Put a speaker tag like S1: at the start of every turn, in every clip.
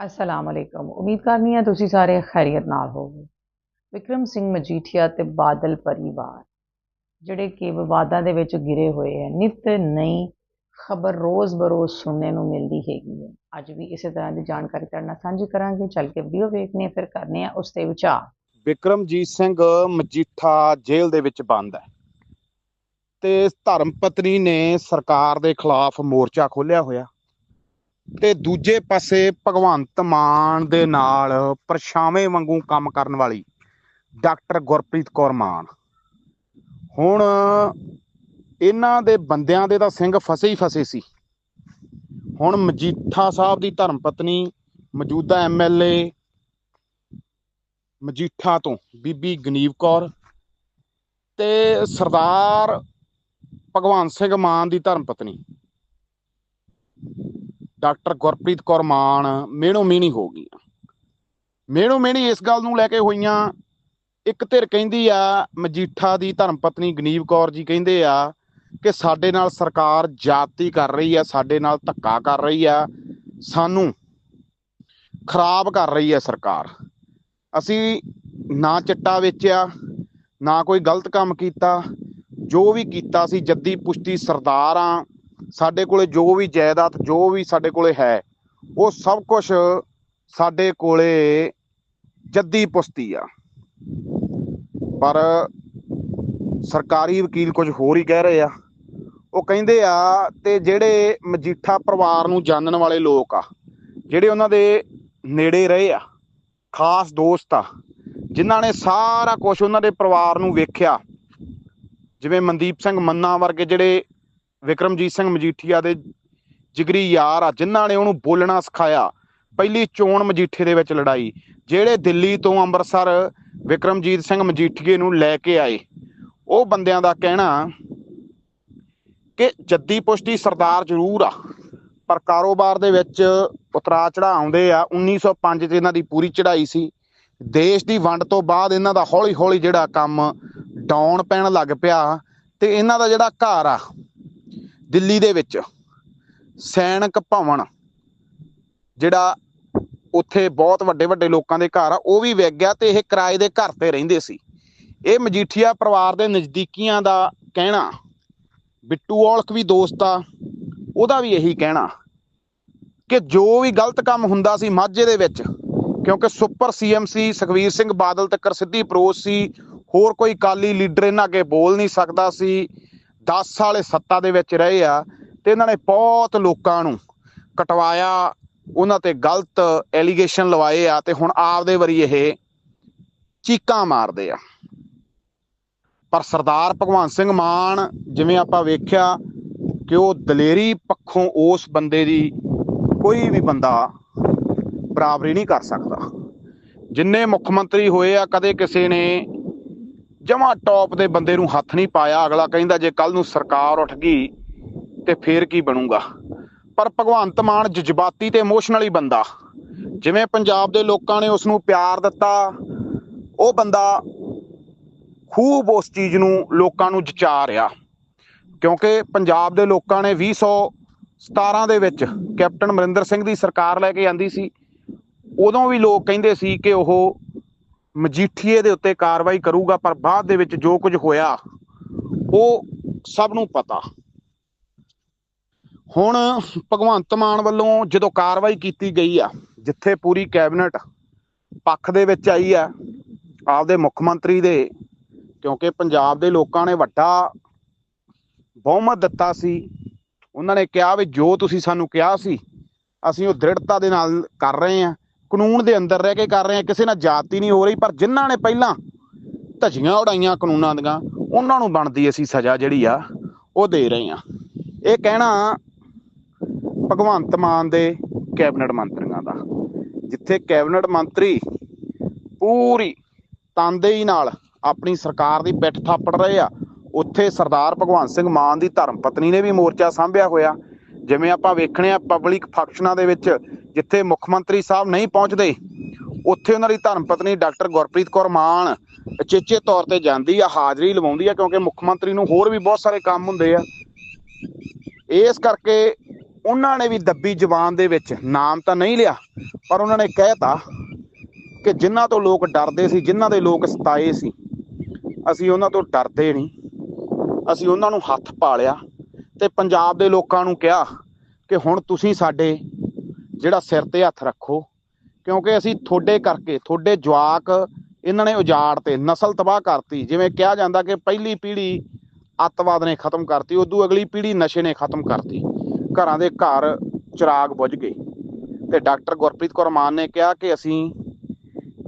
S1: ਅਸਲਾਮ ਅਲੈਕਮ ਉਮੀਦ ਕਰਨੀ ਹੈ ਤੁਸੀਂ ਸਾਰੇ ਖੈਰੀਅਤ ਨਾਲ ਹੋਵੋ ਵਿਕਰਮ ਸਿੰਘ ਮਜੀਠੀਆ ਤੇ ਬਾਦਲ ਪਰਿਵਾਰ ਜਿਹੜੇ ਕਿ ਵਿਵਾਦਾਂ ਦੇ ਵਿੱਚ ਗਿਰੇ ਹੋਏ ਹੈ ਨਿਤ ਨਈ ਖਬਰ ਰੋਜ਼ ਬਰੋਜ਼ ਸੁਣਨੇ ਨੂੰ ਮਿਲਦੀ ਹੈਗੀ ਹੈ ਅੱਜ ਵੀ ਇਸੇ ਤਰ੍ਹਾਂ ਦੀ ਜਾਣਕਾਰੀ ਤੁਹਾਡੇ ਨਾਲ ਸਾਂਝੀ ਕਰਾਂਗੇ ਚੱਲ ਕੇ ਵੀਡੀਓ ਵੇਖਨੇ ਫਿਰ ਕਰਨੇ ਆ ਉਸ ਤੇ ਵਿਚਾਰ
S2: ਵਿਕਰਮਜੀਤ ਸਿੰਘ ਮਜੀਠਾ ਜੇਲ੍ਹ ਦੇ ਵਿੱਚ ਬੰਦ ਹੈ ਤੇ ਧਰਮ ਪਤਨੀ ਨੇ ਸਰਕਾਰ ਦੇ ਖਿਲਾਫ ਮੋਰਚਾ ਖੋਲ੍ਹਿਆ ਹੋਇਆ ਤੇ ਦੂਜੇ ਪਾਸੇ ਭਗਵੰਤ ਮਾਨ ਦੇ ਨਾਲ ਪਰਛਾਵੇਂ ਵਾਂਗੂ ਕੰਮ ਕਰਨ ਵਾਲੀ ਡਾਕਟਰ ਗੁਰਪ੍ਰੀਤ ਕੌਰ ਮਾਨ। ਹੁਣ ਇਹਨਾਂ ਦੇ ਬੰਦਿਆਂ ਦੇ ਤਾਂ ਸਿੰਘ ਫਸੇ ਹੀ ਫਸੇ ਸੀ। ਹੁਣ ਮਜੀਠਾ ਸਾਹਿਬ ਦੀ ਧਰਮ ਪਤਨੀ, ਮੌਜੂਦਾ ਐਮਐਲਏ ਮਜੀਠਾ ਤੋਂ ਬੀਬੀ ਗਨੀਵ ਕੌਰ ਤੇ ਸਰਦਾਰ ਭਗਵਾਨ ਸਿੰਘ ਮਾਨ ਦੀ ਧਰਮ ਪਤਨੀ। ਡਾਕਟਰ ਗੁਰਪ੍ਰੀਤ ਕੌਰ ਮਾਨ ਮੇਣੋ ਮੇਣੀ ਹੋ ਗਈਆਂ। ਮੇਣੋ ਮੇਣੀ ਇਸ ਗੱਲ ਨੂੰ ਲੈ ਕੇ ਹੋਈਆਂ, ਇੱਕ ਧਿਰ ਕਹਿੰਦੀ ਆ, ਮਜੀਠਾ ਦੀ ਧਰਮ ਪਤਨੀ ਗਨੀਵ ਕੌਰ ਜੀ ਕਹਿੰਦੇ ਆ ਕਿ ਸਾਡੇ ਨਾਲ ਸਰਕਾਰ ਜਾਤੀ ਕਰ ਰਹੀ ਆ, ਸਾਡੇ ਨਾਲ ਧੱਕਾ ਕਰ ਰਹੀ ਆ, ਸਾਨੂੰ ਖਰਾਬ ਕਰ ਰਹੀ ਆ ਸਰਕਾਰ। ਅਸੀਂ ਨਾ ਚਿੱਟਾ ਵੇਚਿਆ, ਨਾ ਕੋਈ ਗਲਤ ਕੰਮ ਕੀਤਾ, ਜੋ ਵੀ ਕੀਤਾ ਸੀ, ਜੱਦੀ ਪੁਸ਼ਤੀ ਸਰਦਾਰ ਆ ਸਾਡੇ ਕੋਲੇ ਜੋ ਵੀ ਜਾਇਦਾਦ, ਜੋ ਵੀ ਸਾਡੇ ਕੋਲੇ ਹੈ, ਉਹ ਸਭ ਕੁਝ ਸਾਡੇ ਕੋਲੇ ਜੱਦੀ ਪੁਸ਼ਤੀ ਆ। ਪਰ ਸਰਕਾਰੀ ਵਕੀਲ ਕੁਝ ਹੋਰ ਹੀ ਕਹਿ ਰਹੇ ਆ। ਉਹ ਕਹਿੰਦੇ ਆ, ਤੇ ਜਿਹੜੇ ਮਜੀਠਾ ਪਰਿਵਾਰ ਨੂੰ ਜਾਣਨ ਵਾਲੇ ਲੋਕ ਆ, ਜਿਹੜੇ ਉਹਨਾਂ ਦੇ ਨੇੜੇ ਰਹੇ ਆ, ਖਾਸ ਦੋਸਤ ਆ, ਜਿਨ੍ਹਾਂ ਨੇ ਸਾਰਾ ਕੁਝ ਉਹਨਾਂ ਦੇ ਪਰਿਵਾਰ ਨੂੰ ਵੇਖਿਆ, ਜਿਵੇਂ ਮਨਦੀਪ ਸਿੰਘ ਮੰਨਾ ਵਰਗੇ ਜਿਹੜੇ ਵਿਕਰਮਜੀਤ ਸਿੰਘ ਮਜੀਠੀਆ ਦੇ ਜਿਗਰੀ ਯਾਰ ਆ, ਜਿਨ੍ਹਾਂ ਨੇ ਉਹਨੂੰ ਬੋਲਣਾ ਸਿਖਾਇਆ, ਪਹਿਲੀ ਚੋਣ ਮਜੀਠੇ ਦੇ ਵਿੱਚ ਲੜਾਈ, ਜਿਹੜੇ ਦਿੱਲੀ ਤੋਂ ਅੰਮ੍ਰਿਤਸਰ ਵਿਕਰਮਜੀਤ ਸਿੰਘ ਮਜੀਠੀਏ ਨੂੰ ਲੈ ਕੇ ਆਏ। ਉਹ ਬੰਦਿਆਂ ਦਾ ਕਹਿਣਾ ਕਿ ਜੱਦੀ ਪੁਸ਼ਤੀ ਸਰਦਾਰ ਜ਼ਰੂਰ ਆ, ਪਰ ਕਾਰੋਬਾਰ ਦੇ ਵਿੱਚ ਉਤਰਾ ਚੜਾ ਆਉਂਦੇ ਆ 1905 ਚ ਇਹਨਾਂ ਦੀ ਪੂਰੀ ਚੜ੍ਹਾਈ ਸੀ। ਦੇਸ਼ ਦੀ ਵੰਡ ਤੋਂ ਬਾਅਦ ਇਹਨਾਂ ਦਾ ਹੌਲੀ ਹੌਲੀ ਜਿਹੜਾ ਕੰਮ ਡਾਊਨ ਪੈਣ ਲੱਗ ਪਿਆ ਤੇ ਇਹਨਾਂ ਦਾ ਜਿਹੜਾ ਘਰ ਆ ਦਿੱਲੀ ਦੇ ਵਿੱਚ ਸੈਨਿਕ ਭਵਨ, ਜਿਹੜਾ ਉੱਥੇ ਬਹੁਤ ਵੱਡੇ ਵੱਡੇ ਲੋਕਾਂ ਦੇ ਘਰ ਆ, ਉਹ ਵੀ ਵਿਕ ਗਿਆ ਤੇ ਇਹ ਕਿਰਾਏ ਦੇ ਘਰ ਤੇ ਰਹਿੰਦੇ ਸੀ। ਇਹ ਮਜੀਠੀਆ ਪਰਿਵਾਰ ਦੇ ਨਜ਼ਦੀਕੀਆਂ ਦਾ ਕਹਿਣਾ, ਬਿੱਟੂ ਔਲਖ ਵੀ ਦੋਸਤ ਆ, ਉਹਦਾ ਵੀ ਇਹੀ ਕਹਿਣਾ ਕਿ ਜੋ ਵੀ ਗਲਤ ਕੰਮ ਹੁੰਦਾ ਸੀ ਮਾਝੇ ਦੇ ਵਿੱਚ, ਕਿਉਂਕਿ ਸੁਪਰ ਸੀਐਮਸੀ ਸੁਖਵੀਰ ਸਿੰਘ ਬਾਦਲ ਤੱਕਰ ਸਿੱਧੀ ਅਪਰੋਚ ਸੀ, ਹੋਰ ਕੋਈ ਕਾਲੀ ਲੀਡਰ ਇਹਨਾਂ ਅੱਗੇ ਬੋਲ ਨਹੀਂ ਸਕਦਾ ਸੀ 10 ਵਾਲੇ ਸੱਤਾ ਦੇ ਵਿੱਚ ਰਹੇ ਆ ਤੇ ਇਹਨਾਂ ਨੇ ਬਹੁਤ ਲੋਕਾਂ ਨੂੰ ਕਟਵਾਇਆ, ਉਹਨਾਂ ਤੇ ਗਲਤ ਐਲੀਗੇਸ਼ਨ ਲਵਾਏ ਆ ਤੇ ਹੁਣ ਆਪਦੇ ਵਾਰੀ ਇਹ ਚੀਕਾਂ ਮਾਰਦੇ ਆ। ਪਰ ਸਰਦਾਰ ਭਗਵੰਤ ਸਿੰਘ ਮਾਨ ਜਿਵੇਂ ਆਪਾਂ ਵੇਖਿਆ ਕਿ ਉਹ ਦਲੇਰੀ ਪੱਖੋਂ ਉਸ ਬੰਦੇ ਦੀ ਕੋਈ ਵੀ ਬੰਦਾ ਬਰਾਬਰੀ ਨਹੀਂ ਕਰ ਸਕਦਾ। ਜਿੰਨੇ ਮੁੱਖ ਮੰਤਰੀ ਹੋਏ ਆ, ਕਦੇ ਕਿਸੇ ਨੇ ਜਮਾ ਟੌਪ ਦੇ ਬੰਦੇ ਨੂੰ ਹੱਥ ਨਹੀਂ ਪਾਇਆ, ਅਗਲਾ ਕਹਿੰਦਾ ਜੇ ਕੱਲ ਨੂੰ ਸਰਕਾਰ ਉੱਠ ਗਈ ਤੇ ਫੇਰ ਕੀ ਬਣੂਗਾ? ਪਰ ਭਗਵੰਤ ਮਾਨ ਜਜ਼ਬਾਤੀ ਤੇ ਇਮੋਸ਼ਨਲੀ ਬੰਦਾ। ਜਿਵੇਂ ਪੰਜਾਬ ਦੇ ਲੋਕਾਂ ਨੇ ਉਸ ਨੂੰ ਪਿਆਰ ਦਿੱਤਾ, ਉਹ ਬੰਦਾ ਖੂਬ ਉਸ ਚੀਜ਼ ਨੂੰ ਲੋਕਾਂ ਨੂੰ ਜਚਾ ਰਿਹਾ। ਕਿਉਂਕਿ ਪੰਜਾਬ ਦੇ ਲੋਕਾਂ ਨੇ 2017 ਦੇ ਵਿੱਚ ਕੈਪਟਨ ਅਮਰਿੰਦਰ ਸਿੰਘ ਦੀ ਸਰਕਾਰ ਲੈ ਕੇ ਆਂਦੀ ਸੀ। ਉਦੋਂ ਵੀ ਲੋਕ ਕਹਿੰਦੇ ਸੀ ਕਿ ਉਹ ਮਜੀਠੀਏ ਦੇ ਉੱਤੇ ਕਾਰਵਾਈ ਕਰੂਗਾ, ਪਰ ਬਾਅਦ ਦੇ ਵਿੱਚ ਜੋ ਕੁਝ ਹੋਇਆ, ਉਹ ਸਭ ਨੂੰ ਪਤਾ। ਹੁਣ ਭਗਵੰਤ ਮਾਨ ਵੱਲੋਂ ਜਦੋਂ ਕਾਰਵਾਈ ਕੀਤੀ ਗਈ ਆ, ਜਿੱਥੇ ਪੂਰੀ ਕੈਬਨਿਟ ਪੱਖ ਦੇ ਵਿੱਚ ਆਈ ਆ, ਆਪਦੇ ਮੁੱਖ ਮੰਤਰੀ ਦੇ, ਕਿਉਂਕਿ ਪੰਜਾਬ ਦੇ ਲੋਕਾਂ ਨੇ ਵੱਡਾ ਬਹੁਮਤ ਦਿੱਤਾ ਸੀ, ਉਹਨਾਂ ਨੇ ਕਿਹਾ ਵੀ ਜੋ ਤੁਸੀਂ ਸਾਨੂੰ ਕਿਹਾ ਸੀ, ਅਸੀਂ ਉਹ ਦ੍ਰਿੜਤਾ ਦੇ ਨਾਲ ਕਰ ਰਹੇ ਹਾਂ ਕਾਨੂੰਨ ਦੇ ਅੰਦਰ ਰਹਿ ਕੇ ਕਰ ਰਹੇ ਹਾਂ ਕਿਸੇ ਨਾਲ ਜਾਤੀ ਨਹੀਂ ਹੋ ਰਹੀ, ਪਰ ਜਿਨ੍ਹਾਂ ਨੇ ਪਹਿਲਾਂ ਧਜੀਆਂ ਉਡਾਈਆਂ ਕਾਨੂੰਨਾਂ ਦੀਆਂ, ਉਹਨਾਂ ਨੂੰ ਬਣਦੀ ਅਸੀਂ ਸਜ਼ਾ ਜਿਹੜੀ ਆ, ਉਹ ਦੇ ਰਹੇ ਹਾਂ ਇਹ ਕਹਿਣਾ ਭਗਵੰਤ ਮਾਨ ਦੇ ਕੈਬਨਿਟ ਮੰਤਰੀਆਂ ਦਾ, ਜਿੱਥੇ ਕੈਬਨਿਟ ਮੰਤਰੀ ਪੂਰੀ ਤਨਦੇਹੀ ਨਾਲ ਆਪਣੀ ਸਰਕਾਰ ਦੀ ਪਿੱਠ ਥਾਪੜ ਰਹੇ ਆ, ਉੱਥੇ ਸਰਦਾਰ ਭਗਵੰਤ ਸਿੰਘ ਮਾਨ ਦੀ ਧਰਮ ਪਤਨੀ ਨੇ ਵੀ ਮੋਰਚਾ ਸਾਂਭਿਆ ਹੋਇਆ। ਜਿਵੇਂ ਆਪਾਂ ਵੇਖਣੇ ਆ ਪਬਲਿਕ ਫੰਕਸ਼ਨਾਂ ਦੇ ਵਿੱਚ ਜਿੱਥੇ ਮੁੱਖ ਮੰਤਰੀ ਸਾਹਿਬ ਨਹੀਂ ਪਹੁੰਚਦੇ, ਉੱਥੇ ਉਹਨਾਂ ਦੀ ਧਰਮ ਪਤਨੀ ਡਾਕਟਰ ਗੁਰਪ੍ਰੀਤ ਕੌਰ ਮਾਨ ਚੇਚੇ ਤੌਰ ਤੇ ਜਾਂਦੀ ਆ, ਹਾਜ਼ਰੀ ਲਵਾਉਂਦੀ ਆ, ਕਿਉਂਕਿ ਮੁੱਖ ਮੰਤਰੀ ਨੂੰ ਹੋਰ ਵੀ ਬਹੁਤ ਸਾਰੇ ਕੰਮ ਹੁੰਦੇ ਆ। ਇਸ ਕਰਕੇ ਉਹਨਾਂ ਨੇ ਵੀ ਦੱਬੀ ਜ਼ੁਬਾਨ ਦੇ ਵਿੱਚ ਨਾਮ ਤਾਂ ਨਹੀਂ ਲਿਆ, ਪਰ ਉਹਨਾਂ ਨੇ ਕਹਿਤਾ ਕਿ ਜਿਨ੍ਹਾਂ ਤੋਂ ਲੋਕ ਡਰਦੇ ਸੀ ਜਿਨ੍ਹਾਂ ਦੇ ਲੋਕ ਸਤਾਏ ਸੀ, ਅਸੀਂ ਉਹਨਾਂ ਤੋਂ ਡਰਦੇ ਨਹੀਂ। ਅਸੀਂ ਉਹਨਾਂ ਨੂੰ ਹੱਥ ਪਾ ਲਿਆ ਤੇ ਪੰਜਾਬ ਦੇ ਲੋਕਾਂ ਨੂੰ ਕਿਹਾ ਕਿ ਹੁਣ ਤੁਸੀਂ ਸਾਡੇ ਜਿਹੜਾ ਸਿਰ ਤੇ ਹੱਥ ਰੱਖੋ, ਕਿਉਂਕਿ ਅਸੀਂ ਤੁਹਾਡੇ ਕਰਕੇ, ਤੁਹਾਡੇ ਜਵਾਕ ਇਹਨਾਂ ਨੇ ਉਜਾੜ ਤੇ ਨਸਲ ਤਬਾਹ ਕਰਤੀ। ਜਿਵੇਂ ਕਿਹਾ ਜਾਂਦਾ ਕਿ ਪਹਿਲੀ ਪੀੜ੍ਹੀ ਅੱਤਵਾਦ ਨੇ ਖਤਮ ਕਰਤੀ, ਉਦੋਂ ਅਗਲੀ ਪੀੜ੍ਹੀ ਨਸ਼ੇ ਨੇ ਖਤਮ ਕਰਤੀ। ਘਰਾਂ ਦੇ ਘਰ ਚਿਰਾਗ ਬੁਝ ਗਏ। ਤੇ ਡਾਕਟਰ ਗੁਰਪ੍ਰੀਤ ਕੌਰ ਮਾਨ ਨੇ ਕਿਹਾ ਕਿ ਅਸੀਂ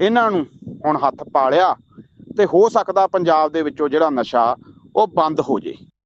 S2: ਇਹਨਾਂ ਨੂੰ ਹੁਣ ਹੱਥ ਪਾਲਿਆ ਤੇ ਹੋ ਸਕਦਾ ਪੰਜਾਬ ਦੇ ਵਿੱਚੋਂ ਜਿਹੜਾ ਨਸ਼ਾ ਉਹ ਬੰਦ ਹੋ ਜੇ